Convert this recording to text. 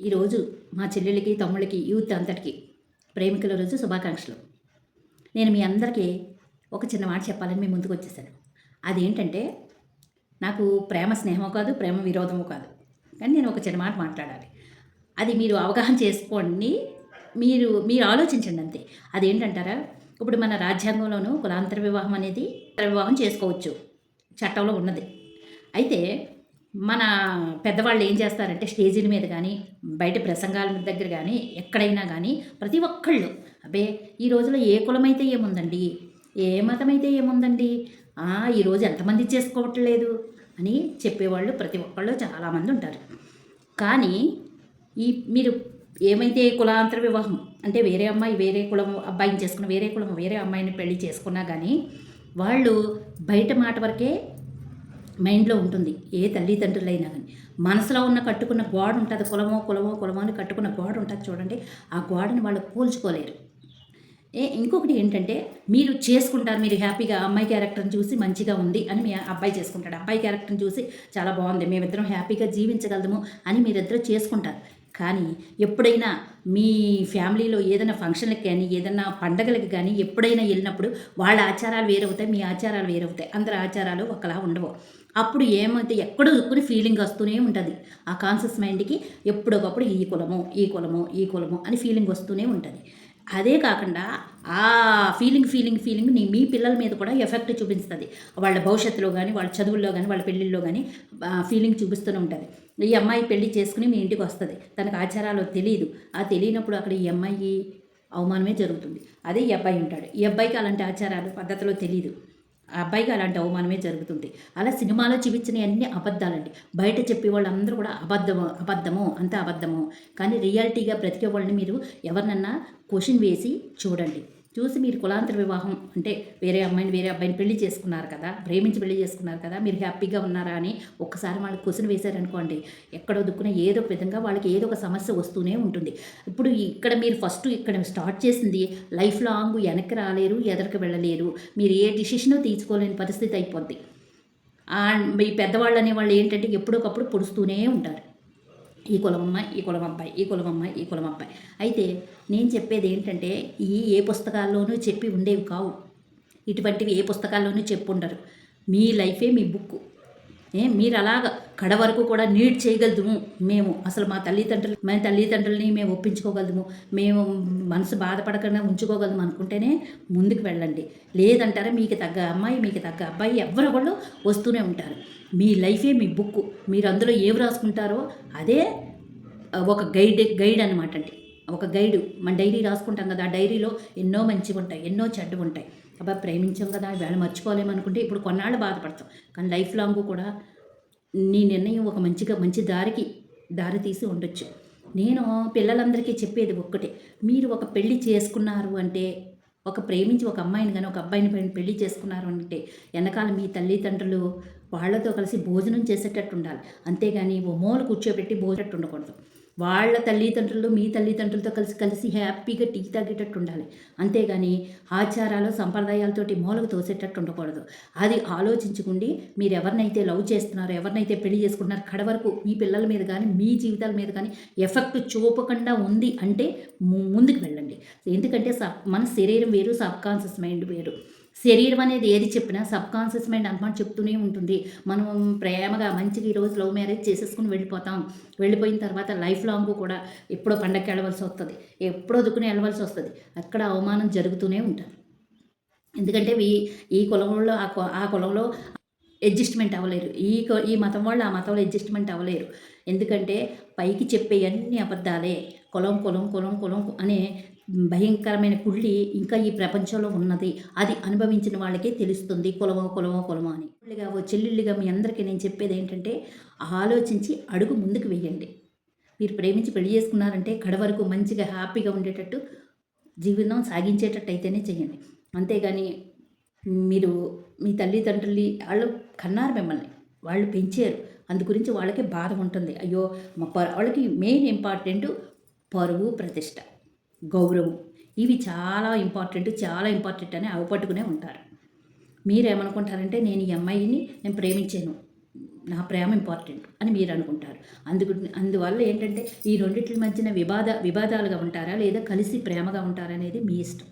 ఈరోజు మా చెల్లెలకి తమ్ముళ్ళకి యూత్ అంతటికి ప్రేమికుల రోజు శుభాకాంక్షలు. నేను మీ అందరికీ ఒక చిన్న మాట చెప్పాలని మీ ముందుకు వచ్చేసాను. అదేంటంటే నాకు ప్రేమ స్నేహమో కాదు ప్రేమ విరోధమో కాదు. కానీ నేను ఒక చిన్న మాట మాట్లాడాలి. అది మీరు అవగాహన చేసుకోండి. మీరు మీరు ఆలోచించండి అంతే. అదేంటంటారా? ఇప్పుడు మన రాజ్యాంగంలోనూ కులాంతర వివాహం అనేది వివాహం చేసుకోవచ్చు. చట్టంలో ఉన్నది. అయితే మన పెద్దవాళ్ళు ఏం చేస్తారంటే స్టేజీల మీద కానీ బయట ప్రసంగాల దగ్గర కానీ ఎక్కడైనా కానీ ప్రతి ఒక్కళ్ళు అబ్బే ఈ రోజులో ఏ కులమైతే ఏముందండి? ఏ మతమైతే ఏముందండి? ఈరోజు ఎంతమంది చేసుకోవట్లేదు? అని చెప్పేవాళ్ళు ప్రతి ఒక్కళ్ళు చాలామంది ఉంటారు. కానీ ఈ మీరు ఏమైతే కులాంతర వివాహం అంటే వేరే అమ్మాయి వేరే కులం అబ్బాయిని చేసుకున్న వేరే కులం వేరే అమ్మాయిని పెళ్ళి చేసుకున్నా కానీ వాళ్ళు బయట మాట వరకే మైండ్లో ఉంటుంది. ఏ తల్లిదండ్రులైనా కానీ. మనసులో ఉన్న కట్టుకున్న గోడ ఉంటుంది. కులమో కులమో కులమో అని కట్టుకున్న గోడ ఉంటుంది చూడండి. ఆ గోడని వాళ్ళు కూల్చుకోలేరు ఏ ఇంకొకటి ఏంటంటే మీరు చేసుకుంటారు. మీరు హ్యాపీగా అమ్మాయి క్యారెక్టర్ని చూసి మంచిగా ఉంది అని మీ అబ్బాయి చేసుకుంటాడు. అబ్బాయి క్యారెక్టర్ని చూసి చాలా బాగుంది. మేమిద్దరం హ్యాపీగా జీవించగలము అని మీరిద్దరూ చేసుకుంటారు. కానీ ఎప్పుడైనా మీ ఫ్యామిలీలో ఏదైనా ఫంక్షన్లకు కానీ ఏదైనా పండగలకు కానీ ఎప్పుడైనా వెళ్ళినప్పుడు వాళ్ళ ఆచారాలు వేరవుతాయి. మీ ఆచారాలు వేరవుతాయి. అందరి ఆచారాలు ఒకలా ఉండవు. అప్పుడు ఏమైతే ఎక్కడో దుక్కుని ఫీలింగ్ వస్తూనే ఉంటుంది. ఆ కాన్షియస్ మైండ్కి ఎప్పుడొకప్పుడు ఈ కులము ఈ కులము ఈ కులము అని ఫీలింగ్ వస్తూనే ఉంటుంది. అదే కాకుండా ఆ ఫీలింగ్ ఫీలింగ్ ఫీలింగ్ నీ మీ పిల్లల మీద కూడా ఎఫెక్ట్ చూపిస్తుంది. వాళ్ళ భవిష్యత్తులో కానీ వాళ్ళ చదువుల్లో కానీ వాళ్ళ పెళ్ళిళ్ళలో కానీ ఫీలింగ్ చూపిస్తూనే ఉంటుంది. ఈ అమ్మాయి పెళ్ళి చేసుకుని మీ ఇంటికి వస్తుంది. తనకు ఆచారాలు తెలియదు ఆ తెలియనప్పుడు అక్కడ ఈ అమ్మాయి అవమానమే జరుగుతుంది. అదే ఈ అబ్బాయి ఉంటాడు. ఈ అబ్బాయికి అలాంటి ఆచారాలు పద్ధతిలో తెలియదు ఆ అబ్బాయికి అలాంటి అవమానమే జరుగుతుంది. అలా సినిమాలో చూపించిన అన్ని అబద్ధాలండి. బయట చెప్పే వాళ్ళందరూ కూడా అబద్ధము అబద్ధము అంతా అబద్ధము. కానీ రియాలిటీగా బ్రతికే వాళ్ళని మీరు ఎవరినన్నా క్వశ్చన్ వేసి చూడండి. చూసి మీరు కులాంతర వివాహం అంటే వేరే అమ్మాయిని వేరే అబ్బాయిని పెళ్ళి చేసుకున్నారు కదా ప్రేమించి పెళ్ళి చేసుకున్నారు కదా మీరు హ్యాపీగా ఉన్నారా అని ఒక్కసారి వాళ్ళకి క్వశ్చన్ వేశారనుకోండి ఎక్కడో దుక్కున ఏదో ఒక విధంగా వాళ్ళకి ఏదో ఒక సమస్య వస్తూనే ఉంటుంది. ఇప్పుడు ఇక్కడ మీరు ఫస్ట్ ఇక్కడ స్టార్ట్ చేసింది లైఫ్ లాంగ్ వెనక్కి రాలేరు ఎదరికి వెళ్ళలేరు మీరు ఏ డిసిషను తీసుకోలేని పరిస్థితి అయిపోద్ది. మీ పెద్దవాళ్ళు అనేవాళ్ళు ఏంటంటే ఎప్పుడొకప్పుడు పొడుస్తూనే ఉంటారు. ఈ కులం అమ్మాయి ఈ కులం అబ్బాయి ఈ కులం అమ్మాయి ఈ కులం అబ్బాయి. అయితే నేను చెప్పేది ఏంటంటే ఈ ఏ పుస్తకాల్లోనూ చెప్పి ఉండేవి కావు. ఇటువంటివి ఏ పుస్తకాల్లోనూ చెప్పుండరు మీ లైఫే మీ బుక్ మీరు అలాగ కడ వరకు కూడా నీట్ చేయగలదుము. మేము అసలు మా తల్లిదండ్రులు మా తల్లిదండ్రులని మేము ఒప్పించుకోగలము మేము మనసు బాధపడకుండా ఉంచుకోగలము అనుకుంటేనే ముందుకు వెళ్ళండి. లేదంటారా మీకు తగ్గ అమ్మాయి మీకు తగ్గ అబ్బాయి ఎవరు ఒకళ్ళు వస్తూనే ఉంటారు. మీ లైఫే మీ బుక్ మీరు అందులో ఏమి రాసుకుంటారో అదే ఒక గైడ్ గైడ్ అనమాట అండి. ఒక గైడు. మన డైరీ రాసుకుంటాం కదా ఆ డైరీలో ఎన్నో మంచివి ఉంటాయి ఎన్నో చెడ్డవి ఉంటాయి అబ్బా ప్రేమించాం కదా వేళ మర్చిపోలేమనుకుంటే ఇప్పుడు కొన్నాళ్ళు బాధపడతాం. కానీ లైఫ్ లాంగ్ కూడా నీ నిర్ణయం ఒక మంచిగా మంచి దారికి దారి తీసి ఉండొచ్చు. నేను పిల్లలందరికీ చెప్పేది ఒక్కటే మీరు ఒక పెళ్ళి చేసుకున్నారు అంటే ఒక ప్రేమించి ఒక అమ్మాయిని కానీ ఒక అబ్బాయిని పెళ్ళి పెళ్ళి చేసుకున్నారు అంటే వెనకాల మీ తల్లిదండ్రులు వాళ్ళతో కలిసి భోజనం చేసేటట్టు ఉండాలి. అంతేగాని ఓ మూల కూర్చోబెట్టి భోజనట్టు ఉండకూడదు. వాళ్ళ తల్లిదండ్రులు మీ తల్లిదండ్రులతో కలిసి కలిసి హ్యాపీగా టీ తాగేటట్టు ఉండాలి అంతేగాని ఆచారాలు సంప్రదాయాలతోటి మూలకు తోసేటట్టు ఉండకూడదు అది ఆలోచించుకుండి మీరు ఎవరినైతే లవ్ చేస్తున్నారో ఎవరినైతే పెళ్ళి చేసుకుంటున్నారో కడ వరకు మీ పిల్లల మీద కానీ మీ జీవితాల మీద కానీ ఎఫెక్ట్ చూపకుండా ఉంది అంటే ముందుకు వెళ్ళండి. ఎందుకంటే సబ్ మన శరీరం వేరు సబ్ కాన్షియస్ మైండ్ వేరు. శరీరం అనేది ఏది చెప్పినా సబ్ కాన్షియస్ మైండ్ అనుమానం చెప్తూనే ఉంటుంది. మనం ప్రేమగా మంచిగా ఈరోజు లవ్ మ్యారేజ్ చేసేసుకుని వెళ్ళిపోతాం. వెళ్ళిపోయిన తర్వాత లైఫ్ లాంగ్ కూడా ఎప్పుడో పండగకి వెళ్ళవలసి వస్తుంది. ఎప్పుడో దుక్కుని వెళ్ళవలసి వస్తుంది. అక్కడ అవమానం జరుగుతూనే ఉంటుంది ఎందుకంటే ఈ ఈ కులంలో ఆ కు- ఆ కులంలో అడ్జస్ట్మెంట్ అవ్వలేరు. ఈ ఈ మతం వాళ్ళు ఆ మతంలో అడ్జస్ట్మెంట్ అవ్వలేరు. ఎందుకంటే పైకి చెప్పే అన్ని అబద్ధాలే. కులం కులం కులం కులం అనే భయంకరమైన కుళ్ళి ఇంకా ఈ ప్రపంచంలో ఉన్నది. అది అనుభవించిన వాళ్ళకే తెలుస్తుంది. కులమో కులమో కులమో అని. కుళ్ళిగా ఓ చెల్లెళ్ళుగా మీ అందరికీ నేను చెప్పేది ఏంటంటే ఆలోచించి అడుగు ముందుకు వేయండి. మీరు ప్రేమించి పెళ్ళి చేసుకున్నారంటే కడ వరకు మంచిగా హ్యాపీగా ఉండేటట్టు జీవితం సాగించేటట్టు అయితేనే చేయండి. అంతేగాని మీరు మీ తల్లిదండ్రులు వాళ్ళు కన్నారు మిమ్మల్ని. వాళ్ళు పెంచారు. అందు గురించి వాళ్ళకి బాధ ఉంటుంది. అయ్యో మా వాళ్ళకి మెయిన్ ఇంపార్టెంట్ పరువు ప్రతిష్ట. గౌరవం. ఇవి చాలా ఇంపార్టెంట్ చాలా ఇంపార్టెంట్ అని అవపట్టుకునే ఉంటారు. మీరేమనుకుంటారంటే నేను ఈ అమ్మాయిని నేను ప్రేమించాను. నా ప్రేమ ఇంపార్టెంట్ అని మీరు అనుకుంటారు అందుకు అందువల్ల ఏంటంటే ఈ రెండింటి మధ్యన వివాద వివాదాలుగా ఉంటారా లేదా కలిసి ప్రేమగా ఉంటారా అనేది మీ ఇష్టం.